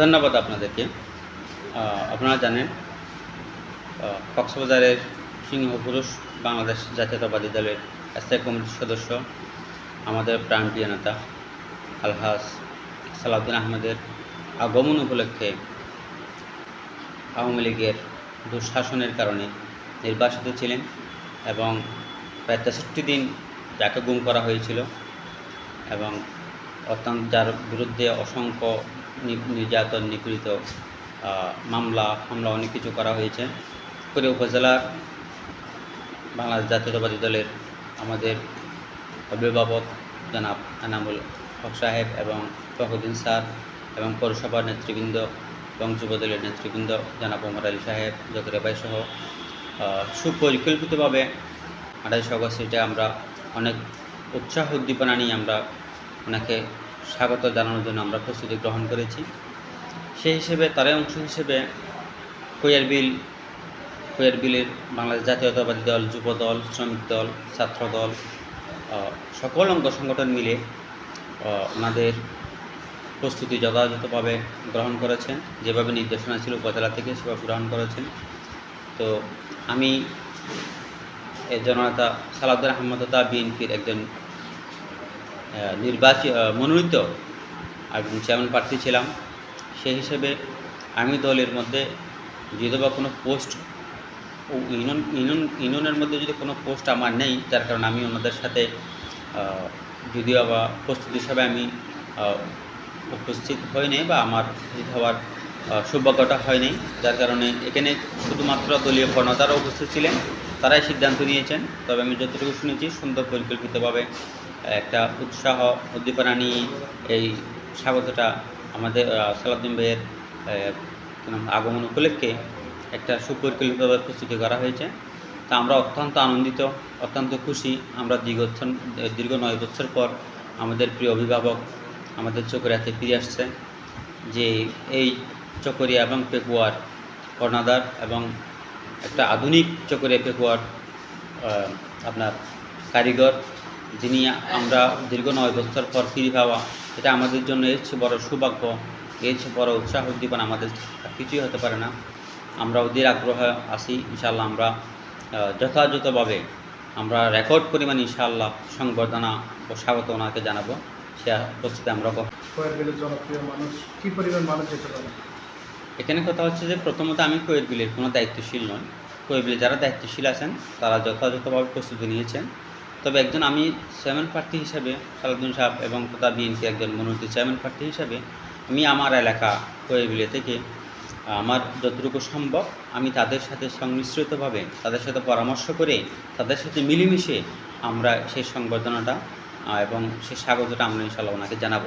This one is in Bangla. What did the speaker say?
ধন্যবাদ আপনাদেরকে। আপনারা জানেন কক্সবাজারের সিংহপুরুষ বাংলাদেশ জাতীয়তাবাদী দলের স্থায়ী কমিটির সদস্য, আমাদের প্রাণপ্রিয় নেতা আলহাজ সালাউদ্দিন আহমেদের আগমন উপলক্ষে আওয়ামী লীগের দুঃশাসনের কারণে নির্বাসিত ছিলেন এবং প্রায় তেষট্টি দিন যাকে গুম করা হয়েছিল এবং অত্যন্ত যার বিরুদ্ধে অসংখ্য নির্যাতন, নিপীড়িত মামলা, হামলা অনেক কিছু করা হয়েছে। করে উপজেলার বাংলাদেশ জাতীয়তাবাদী দলের আমাদের অভিভাবক জনাব আনামুল হক সাহেব এবং ফখরুদ্দিন স্যার এবং পৌরসভার নেতৃবৃন্দ এবং যুবদলের নেতৃবৃন্দ জনাব ওমর আলী সাহেব জকরিয়া ভাই সহ সুপরিকল্পিতভাবে আঠাইশে আগস্ট এটা আমরা অনেক উৎসাহ উদ্দীপনা নিয়ে আমরা ওনাকে স্বাগত জানানোর জন্য আমরা প্রস্তুতি গ্রহণ করেছি। সেই হিসেবে তারই অংশ হিসেবে কোয়ার বিল, কোয়ার বিলের বাংলাদেশ জাতীয়তাবাদী দল, যুব দল, শ্রমিক দল, ছাত্র দল সকল অঙ্গ সংগঠন মিলে ওনাদের প্রস্তুতি যথাযথভাবে গ্রহণ করেছেন। যেভাবে নির্দেশনা ছিল উপজেলা থেকে সেভাবে গ্রহণ করেছেন। তো আমি এই জননেতা সালাউদ্দিন আহমদ বিএনপির একজন আহ, নির্বাচী আহ, মনোনীত একজন চেয়ারম্যান প্রার্থী ছিলাম। সেই হিসেবে আমি দলের মধ্যে যদি বা কোনো পোস্ট ইউনিয়ন ইউনিয়ন ইউনিয়নের মধ্যে যদি কোনো পোস্ট আমার নেই তার কারণে আমি ওনাদের সাথে যদিও বা প্রস্তুতি হিসাবে আমি উপস্থিত হয়নি বা আমার হওয়ার সৌভাগ্যটা হয়নি। যার কারণে এখানে শুধুমাত্র দলীয় কর্ণতারা উপস্থিত ছিলেন তারাই সিদ্ধান্ত নিয়েছেন। তবে আমি যতটুকু শুনেছি সুন্দর পরিকল্পিতভাবে একটা উৎসাহ উদ্দীপনা নিয়ে এই স্বাগতটা আমাদের আহ, সালাউদ্দিন ভাইয়ের আগমন উপলক্ষে একটা সুপরিকল্পিতভাবে প্রস্তুতি করা হয়েছে। তা আমরা অত্যন্ত আনন্দিত অত্যন্ত খুশি। আমরা দীর্ঘ দীর্ঘ নয় বছর পর আমাদের প্রিয় অভিভাবক আমাদের চকরিয়াতে ফিরে আসছে যে এই চকরিয়া এবং পেকুয়ার কর্ণাদার এবং একটা আধুনিক চকরিয়া পেকুয়ার আপনার কারিগর, যিনি আমরা দীর্ঘ নয় বছর পর ফিরে পাওয়া। এটা আমাদের জন্য এর চেয়ে বড় সৌভাগ্য, এর চেয়ে বড় উৎসাহ উদ্দীপনা আমাদের কিছুই হতে পারে না। আমরা ওদের আগ্রহে আসি ইনশাল্লাহ আমরা যথাযথভাবে আমরা রেকর্ড পরিমাণ ইনশাআল্লাহ সংবর্ধনা ও স্বাগত ওনাকে জানাব। সে প্রস্তুতি আমরা জনপ্রিয় মানুষ, কি পরিমাণ মানুষ যেতে পারে এখানে কথা হচ্ছে যে প্রথমত আমি কোয়েট বিলের কোনো দায়িত্বশীল নই। বিলে যারা দায়িত্বশীল আছেন, তারা যথাযথভাবে প্রস্তুতি নিয়েছেন। তবে একজন আমি চেয়ারম্যান প্রার্থী হিসেবে, সালাউদ্দিন সাহেব এবং তথা বিএনপি একজন মনোনীত চেয়ারম্যান প্রার্থী হিসেবে আমি আমার এলাকা কোয়েট বিলে থেকে, আমার যতটুকু সম্ভব আমি তাদের সাথে সংমিশ্রিতভাবে, তাদের সাথে পরামর্শ করে, তাদের সাথে মিলেমিশে আমরা সেই সংবর্ধনাটা এবং সেই স্বাগতটা আমরা ইনশাল্লাহ ওনাকে জানাব।